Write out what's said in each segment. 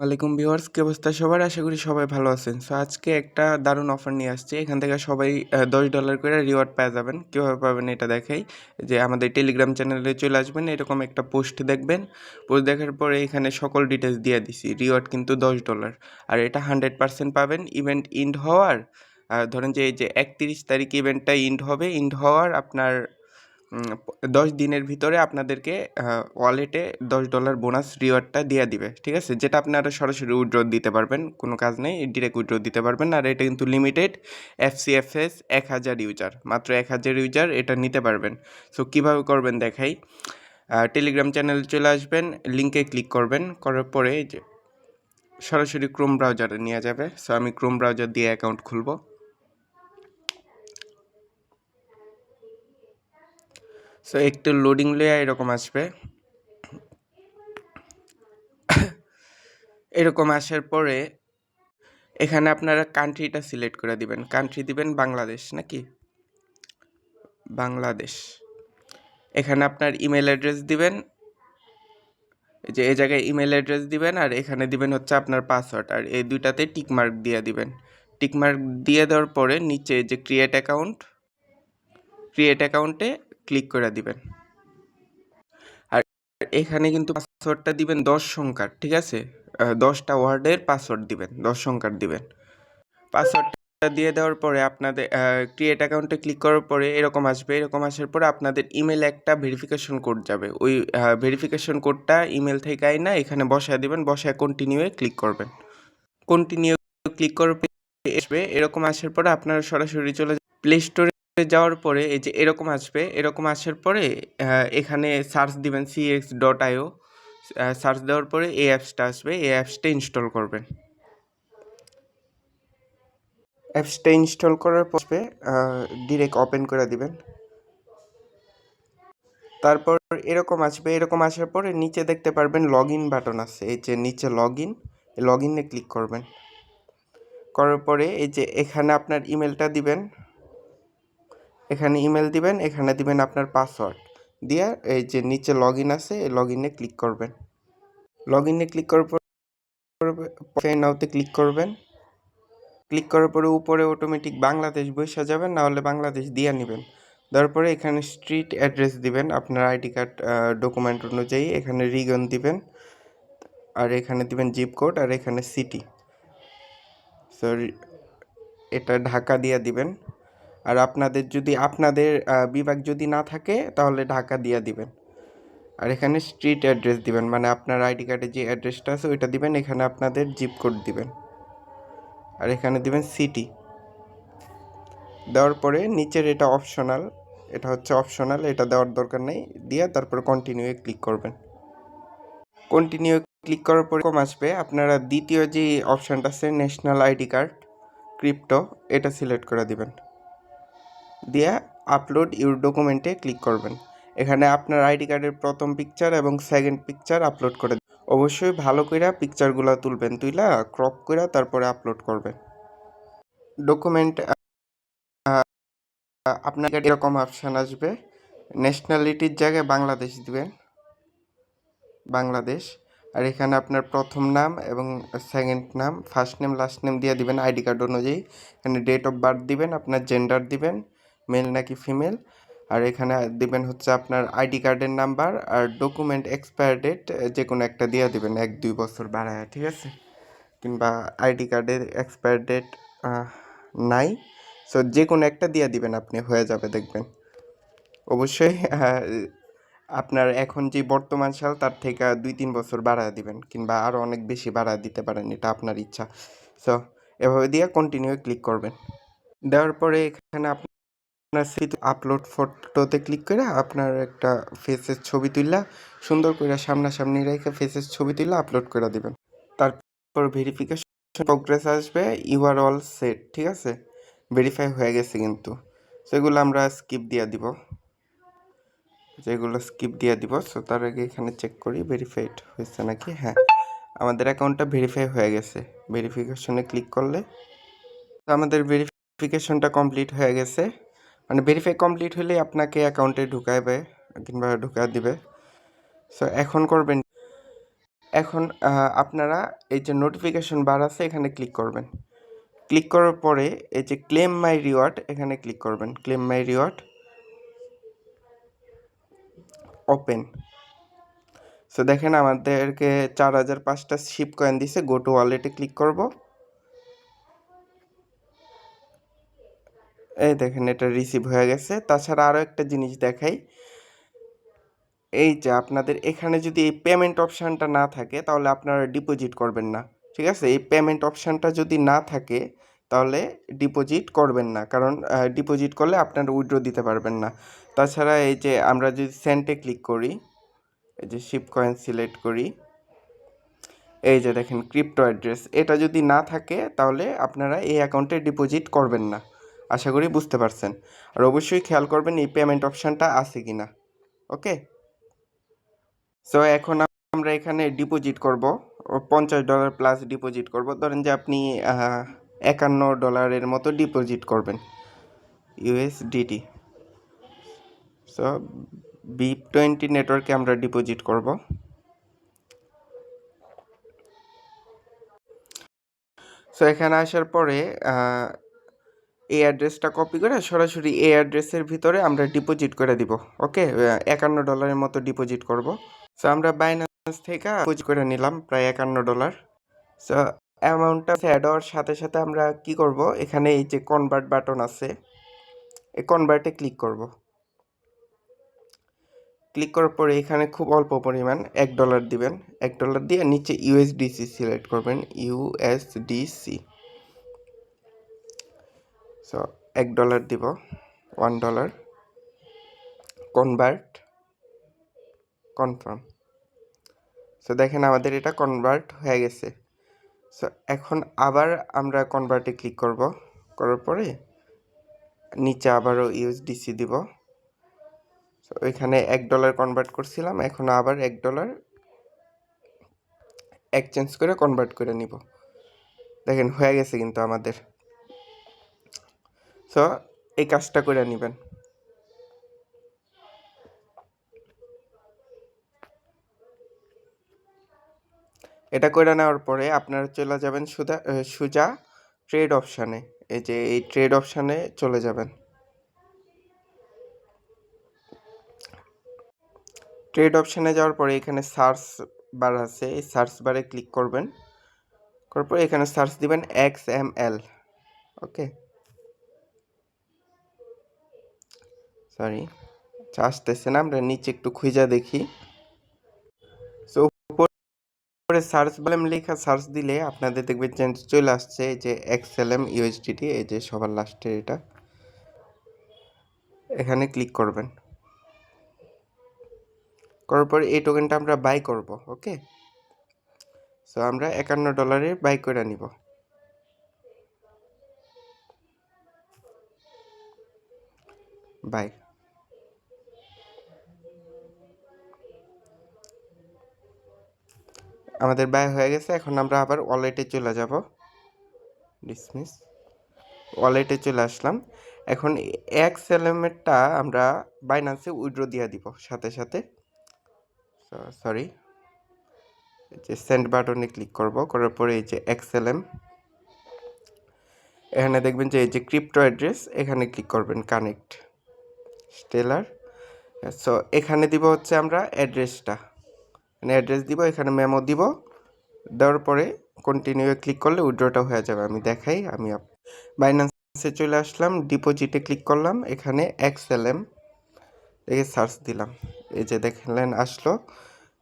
ওয়ালাইকুম ভিউয়ার্স, কি অবস্থা সবার? আশা করি সবাই ভালো আছেন। সো আজকে একটা দারুণ অফার নিয়ে আসছে। এখান থেকে সবাই দশ ডলার করে রিওয়ার্ড পেয়ে যাবেন। কীভাবে পাবেন এটা দেখাই। যে আমাদের টেলিগ্রাম চ্যানেলে চলে আসবেন, এরকম একটা পোস্ট দেখবেন। পোস্ট দেখার পরে এখানে সকল ডিটেলস দিয়ে দিছি। রিওয়ার্ড কিন্তু দশ ডলার আর এটা হান্ড্রেড পার্সেন্ট পাবেন ইভেন্ট ইন্ড হওয়ার। ধরেন যে, এই যে একত্রিশ তারিখ ইভেন্টটা ইন্ড হবে। ইন্ড হওয়ার আপনার দশ দিনের ভিতরে আপনাদেরকে ওয়ালেটে দশ ডলার বোনাস রিওয়ার্ডটা দিয়ে দিবে, ঠিক আছে? যেটা আপনারা সরাসরি উইড্রো দিতে পারবেন, কোনো কাজ নেই ডিরেক্ট উইড্রো দিতে পারবেন, আর এটা কিন্তু লিমিটেড এফসিএফএস এক হাজার ইউজার মাত্র এক হাজার ইউজার এটা নিতে পারবেন। সো কীভাবে করবেন দেখাই? টেলিগ্রাম চ্যানেল চলে আসবেন লিঙ্কে ক্লিক করবেন, করার পরে যে, সরাসরি ক্রোম ব্রাউজারে নিয়ে যাবে। সো আমি ক্রোম ব্রাউজার দিয়ে অ্যাকাউন্ট খুলবো। সো একটু লোডিং লেয়া এরকম আসবে। এরকম আসার পরে এখানে আপনারা কান্ট্রিটা সিলেক্ট করে দিবেন। কান্ট্রি দিবেন বাংলাদেশ, নাকি? বাংলাদেশ। এখানে আপনার ইমেল অ্যাড্রেস দিবেন। যে এই জায়গায় ইমেল অ্যাড্রেস দিবেন আর এখানে দিবেন হচ্ছে আপনার পাসওয়ার্ড আর এই দুইটাতে টিক মার্ক দিয়ে দিবেন। টিক মার্ক দিয়ে দেওয়ার পরে নিচে যে ক্রিয়েট অ্যাকাউন্ট ক্রিয়েট অ্যাকাউন্টে ক্লিক করে দিবেন। আর এখানে কিন্তু পাসওয়ার্ডটা দিবেন দশ সংখ্যার, ঠিক আছে? দশটা ওয়ার্ডের পাসওয়ার্ড দিবেন, দশ সংখ্যার দিবেন। পাসওয়ার্ডটা দিয়ে দেওয়ার পরে আপনাদের ক্রিয়েট অ্যাকাউন্টে ক্লিক করার পরে এরকম আসবে, এরকম আসার পরে আপনাদের ইমেল একটা ভেরিফিকেশন কোড যাবে। ওই ভেরিফিকেশন কোডটা ইমেল থেকে আই না এখানে বসায় দিবেন, বসায় কন্টিনিউয়ে ক্লিক করবেন। কন্টিনিউ ক্লিক করার আসবে এরকম আসার পরে আপনারা সরাসরি চলে প্লে স্টোরে যাওয়ার পরে এই যে এরকম আসবে, এরকম আসার পরে এখানে সার্চ দিবেন সিএক্স ডট আইও সার্চ দেওয়ার পরে এই অ্যাপসটা আসবে, এই অ্যাপসটা ইনস্টল করবেন। অ্যাপসটা ইনস্টল করার পরে ডিরেক্ট ওপেন করে দিবেন। তারপর এরকম আসবে, এরকম আসার পরে নিচে দেখতে পারবেন লগ ইন বাটন আছে, এই যে নিচে লগ ইন লগ ইনে ক্লিক করবেন। করার পরে এই যে এখানে আপনার ইমেলটা দিবেন এখানে ইমেল দিবেন, এখানে দিবেন আপনার পাসওয়ার্ড দিয়ে এই যে নিচে লগ ইন আছে, এই লগ ইনে ক্লিক করবেন। লগ ইনে ক্লিক করার পর সাইন আউটে ক্লিক করবেন। ক্লিক করার পরে উপরে অটোমেটিক বাংলাদেশ বসে যাবেন, না হলে বাংলাদেশ দিয়ে নেবেন। তারপরে এখানে স্ট্রিট অ্যাড্রেস দিবেন, আপনার আইডি কার্ড ডকুমেন্ট অনুযায়ী এখানে রিগন দিবেন। আর এখানে দিবেন জিপ কোড আর এখানে সিটি সো এটা ঢাকা দিয়ে দিবেন। আর আপনাদের যদি, আপনাদের বিভাগ যদি না থাকে, তাহলে ঢাকা দিয়ে দিবেন। আর এখানে স্ট্রিট অ্যাড্রেস দিবেন মানে আপনার আইডি কার্ডে যে অ্যাড্রেসটা আছে, ওইটা দিবেন, এখানে আপনাদের জিপ কোড দিবেন। আর এখানে দিবেন সিটি দেওয়ার পরে নিচের এটা অপশনাল এটা হচ্ছে অপশনাল এটা দেওয়ার দরকার নেই, দিয়ে তারপর কন্টিনিউয়ে ক্লিক করবেন। কন্টিনিউ ক্লিক করার পরে কম আসবে, আপনারা দ্বিতীয় যে অপশানটা আছে ন্যাশনাল আইডি কার্ড ক্রিপ্টো এটা সিলেক্ট করে দিবেন। দিয়ে আপলোড ইউর ডকুমেন্টে ক্লিক করবেন। এখানে আপনার আইডি কার্ডের প্রথম পিকচার এবং সেকেন্ড পিকচার আপলোড করে। অবশ্যই ভালো করে পিকচারগুলো তুলবেন, তুইলা ক্রপ কইরা তারপরে আপলোড করবেন। ডকুমেন্ট আপনার এরকম অপশান আসবে। ন্যাশনালিটির জায়গায় বাংলাদেশ দিবেন। বাংলাদেশ। আর এখানে আপনার প্রথম নাম এবং সেকেন্ড নাম ফার্স্ট নেম লাস্ট নেম দিয়ে দিবেন আইডি কার্ড অনুযায়ী। এখানে ডেট অফ বার্থ দিবেন, আপনার জেন্ডার দিবেন। মেল নাকি ফিমেল আর এখানে দিবেন হচ্ছে আপনার আইডি কার্ডের নাম্বার আর ডকুমেন্ট এক্সপায়ার ডেট যে কোনো একটা দিয়ে দিবেন, এক, দুই বছর বাড়ায়, ঠিক আছে? কিংবা আইডি কার্ডের এক্সপায়ার ডেট নাই। সো যে কোনো একটা দিয়ে দিবেন আপনি, হয়ে যাবে, দেখবেন। অবশ্যই আপনার এখন যে বর্তমান সাল, তার থেকে দুই, তিন বছর বাড়ায় দিবেন, কিংবা আরও অনেক বেশি বাড়ায় দিতে পারেন, এটা আপনার ইচ্ছা। সো এভাবে দিয়ে কন্টিনিউ ক্লিক করবেন। দেওয়ার পরে এখানে আপনার আপলোড ফটোতে ক্লিক করে আপনার একটা ফেসের ছবি তুললা, সুন্দর করে সামনাসামনি রেখে ফেসের ছবি তুললা আপলোড করে দিবেন। তারপর ভেরিফিকেশন প্রোগ্রেস আসবে ইউ আর অল সেট ঠিক আছে? ভেরিফাই হয়ে গেছে কিন্তু। সেগুলো আমরা স্কিপ দিয়ে দিব। যেগুলো স্কিপ দিয়ে দিব সো তার আগে এখানে চেক করি ভেরিফাইড হয়েছে নাকি? হ্যাঁ। আমাদের অ্যাকাউন্টটা ভেরিফাই হয়ে গেছে। ভেরিফিকেশনে ক্লিক করলে। আমাদের ভেরিফিকেশনটা কমপ্লিট হয়ে গেছে। মানে ভেরিফাই কমপ্লিট হলে আপনাকে অ্যাকাউন্টে ঢুকাইবে, কিংবা ঢুকা দিবে। সো এখন করবেন। এখন আপনারা এই যে নোটিফিকেশন বার আছে, এখানে ক্লিক করবেন। ক্লিক করার পরে এই যে ক্লেম মাই রিওয়ার্ড এখানে ক্লিক করবেন। Claim my reward open so দেখেন আমাদেরকে চার হাজার পাঁচটা শিপ কয়েন দিছে গো টু ওয়ালেটে ক্লিক করব। এই দেখেন, এটা রিসিভ হয়ে গেছে। তাছাড়া আরও একটা জিনিস দেখাই। এই যে আপনাদের এখানে যদি এই পেমেন্ট অপশানটা না থাকে, তাহলে আপনারা ডিপোজিট করবেন না। ঠিক আছে? এই পেমেন্ট অপশানটা যদি না থাকে, তাহলে ডিপোজিট করবেন না। কারণ ডিপোজিট করলে আপনারা উইড্রো দিতে পারবেন না। তাছাড়া এই যে আমরা যদি সেন্টে ক্লিক করি, এই যে শিপ কয়েন সিলেক্ট করি, এই যে দেখেন ক্রিপ্টো অ্যাড্রেস এটা যদি না থাকে, তাহলে আপনারা এই অ্যাকাউন্টে ডিপোজিট করবেন না। আশা করি বুঝতে পারছেন। আর অবশ্যই খেয়াল করবেন এই পেমেন্ট অপশানটা আছে কি না ওকে? সো এখন আমরা এখানে ডিপোজিট করব। পঞ্চাশ ডলার প্লাস ডিপোজিট করব। ধরেন যে আপনি একান্ন ডলারের মতো ডিপোজিট করবেন। ইউএসডিটি সো বি টোয়েন্টি নেটওয়ার্কে আমরা ডিপোজিট করব। সো এখানে আসার পরে এই অ্যাড্রেসটা কপি করে সরাসরি এই অ্যাড্রেসের ভিতরে আমরা ডিপোজিট করে দিব ওকে একান্ন ডলারের মতো ডিপোজিট করব। সো আমরা বাইন্যান্স থেকে ডিপোজিট করে নিলাম, প্রায় একান্ন ডলার সো অ্যামাউন্টটা অ্যাড হওয়ার সাথে সাথে আমরা কি করব? এখানে এই যে কনভার্ট বাটন আছে, এই কনভার্টে ক্লিক করব। ক্লিক করার পরে এখানে খুব অল্প পরিমাণ এক ডলার দিবেন। এক ডলার দিয়ে নিচে ইউএসডিসি সিলেক্ট করবেন ইউএসডিসি সো এক ডলার দিব one dollar convert confirm so দেখেন আমাদের এটা কনভার্ট হয়ে গেছে। সো এখন আবার আমরা কনভার্টে ক্লিক করব। করার পরে নিচে আবারও ইউএসডিসি দিব। সো ওইখানে এক ডলার কনভার্ট করছিলাম, এখন আবার এক ডলার এক্সচেঞ্জ করে কনভার্ট করে নিব। দেখেন হয়ে গেছে কিন্তু আমাদের। সো এই কাজটা করে নেবেন। এটা করে নেওয়ার পরে আপনারা চলে যাবেন সুদা সুজা ট্রেড অপশানে এই যে এই ট্রেড অপশানে চলে যাবেন। ট্রেড অপশানে যাওয়ার পরে এখানে সার্চ বার আছে। এই সার্চ বারে ক্লিক করবেন। করার পরে এখানে সার্চ দিবেন X M L okay sorry আসতেছে না আমরা নিচে একটু খুঁজা দেখি। সো উপরে সার্চ বলেম লেখা সার্চ দিলে আপনাদের দেখবেন যে চলে আসছে যে এক্সএলএম ইউএসডিটি এই যে সবার লাস্টের এটা। এখানে ক্লিক করবেন। করার পর এই টোকেনটা আমরা বাই করব ওকে সো আমরা একান্ন ডলারে বাই করে নিব। বাই আমাদের ব্যয় হয়ে গেছে, এখন আমরা আবার ওয়ালেটে চলে যাব। ডিসমিস ওয়ালেটে চলে আসলাম। এখন এক্স এলিমেন্টটা আমরা বাইনান্সে উইড্রো দিয়ে দিব, সাথে সাথে। সরি যে সেন্ড বাটনে ক্লিক করব, করার পরে এই যে এক্সএলএম এখানে দেখবেন যে এই যে ক্রিপ্টো অ্যাড্রেস এখানে ক্লিক করবেন কানেক্ট স্টেলার সো এখানে দিব হচ্ছে আমরা অ্যাড্রেসটা মানে অ্যাড্রেস দিব, এখানে মেমো দিব। দেওয়ার পরে কন্টিনিউ ক্লিক করলে উইড্রোটা হয়ে যাবে। আমি দেখাই, আমি বাইন্যান্সে চলে আসলাম ডিপোজিটে ক্লিক করলাম, এখানে এক্সএলএম দেখে সার্চ দিলাম। এই যে দেখলেন আসলো।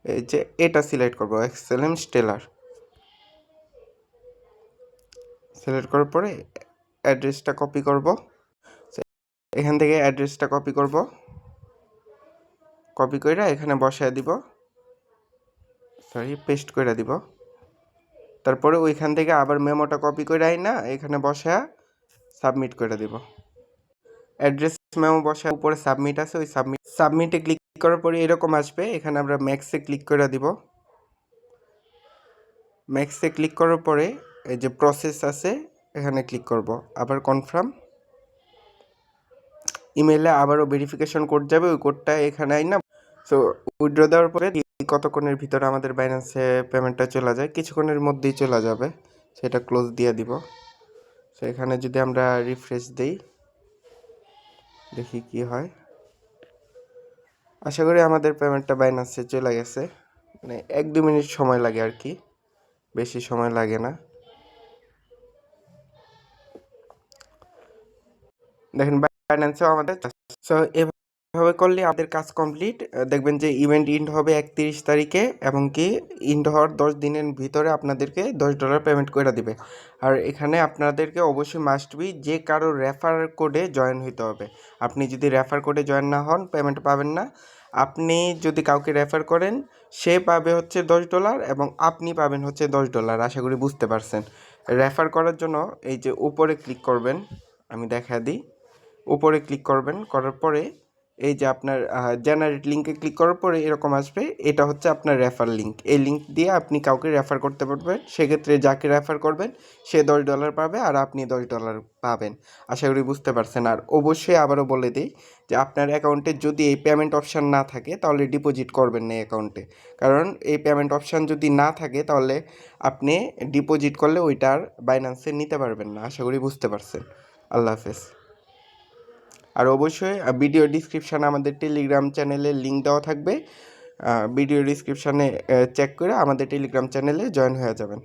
এই যে এটা সিলেক্ট করব এক্সএলএম স্টেলার সিলেক্ট করার পরে অ্যাড্রেসটা কপি করব। এখান থেকে অ্যাড্রেসটা কপি করব। কপি করে এখানে বসায় দিব। সরি পেস্ট করে দিব। তারপরে ওইখান থেকে আবার মেমোটা কপি করে আই না এখানে বসা সাবমিট করে দিব। অ্যাড্রেস মেমো বসা উপরে সাবমিট আছে, ওই সাবমিট সাবমিটে ক্লিক করার পরে এরকম আসবে, এখানে আমরা ম্যাক্সে ক্লিক করে দিব। ম্যাক্সে ক্লিক করার পরে এই যে প্রসেস আছে, এখানে ক্লিক করব। আবার কনফার্ম ইমেলে আবারও ভেরিফিকেশন কোড যাবে, ওই কোডটা এখানে আই না সো উইড্রো দেওয়ার পরে কতক্ষণের ভিতরে আমাদের বাইন্যান্সে পেমেন্টটা চলে যায়, কিছুক্ষণের মধ্যেই চলে যাবে। সেটা ক্লোজ দিয়ে দিব। সো এখানে যদি আমরা রিফ্রেশ দেই, দেখি কি হয়। আশা করি আমাদের পেমেন্টটা বাইন্যান্সে চলে গেছে। মানে এক দু মিনিট সময় লাগে আর কি। বেশি সময় লাগে না। দেখেন বাইন্যান্সেও আমাদের সো এভাবে করলে আমাদের কাজ কমপ্লিট দেখবেন যে ইভেন্ট ইন্ড হবে একত্রিশ তারিখে এবং কি ইন্ড হওয়ার দশ দিনের ভিতরে আপনাদেরকে দশ ডলার পেমেন্ট করে দিবে। আর এখানে আপনাদেরকে অবশ্যই মাস্ট বি যে কারও রেফার কোডে জয়েন হইতে হবে। আপনি যদি রেফার কোডে জয়েন না হন পেমেন্ট পাবেন না। আপনি যদি কাউকে রেফার করেন, সে পাবে হচ্ছে দশ ডলার এবং আপনি পাবেন হচ্ছে দশ ডলার আশা করি বুঝতে পারছেন। রেফার করার জন্য এই যে উপরে ক্লিক করবেন, আমি দেখা দিই। উপরে ক্লিক করবেন, করার পরে এই যে আপনার জেনারেট লিঙ্কে ক্লিক করার পরে এরকম আসবে। এটা হচ্ছে আপনার রেফার লিঙ্ক এই লিঙ্ক দিয়ে আপনি কাউকে রেফার করতে পারবেন। সেক্ষেত্রে যাকে রেফার করবেন, সে দশ ডলার পাবে আর আপনি দশ ডলার পাবেন। আশা করি বুঝতে পারছেন। আর অবশ্যই আবারও বলে দিই যে আপনার অ্যাকাউন্টে যদি এই পেমেন্ট অপশান না থাকে, তাহলে ডিপোজিট করবেন না অ্যাকাউন্টে কারণ এই পেমেন্ট অপশান যদি না থাকে, তাহলে আপনি ডিপোজিট করলে ওইটার বাইন্যান্সে নিতে পারবেন না। আশা করি বুঝতে পারছেন। আল্লাহ হাফেজ। আর অবশ্যই ভিডিও ডিসক্রিপশানে আমাদের টেলিগ্রাম চ্যানেলের লিঙ্ক দেওয়া থাকবে। ভিডিও ডিসক্রিপশানে চেক করে আমাদের টেলিগ্রাম চ্যানেলে জয়েন হয়ে যাবেন।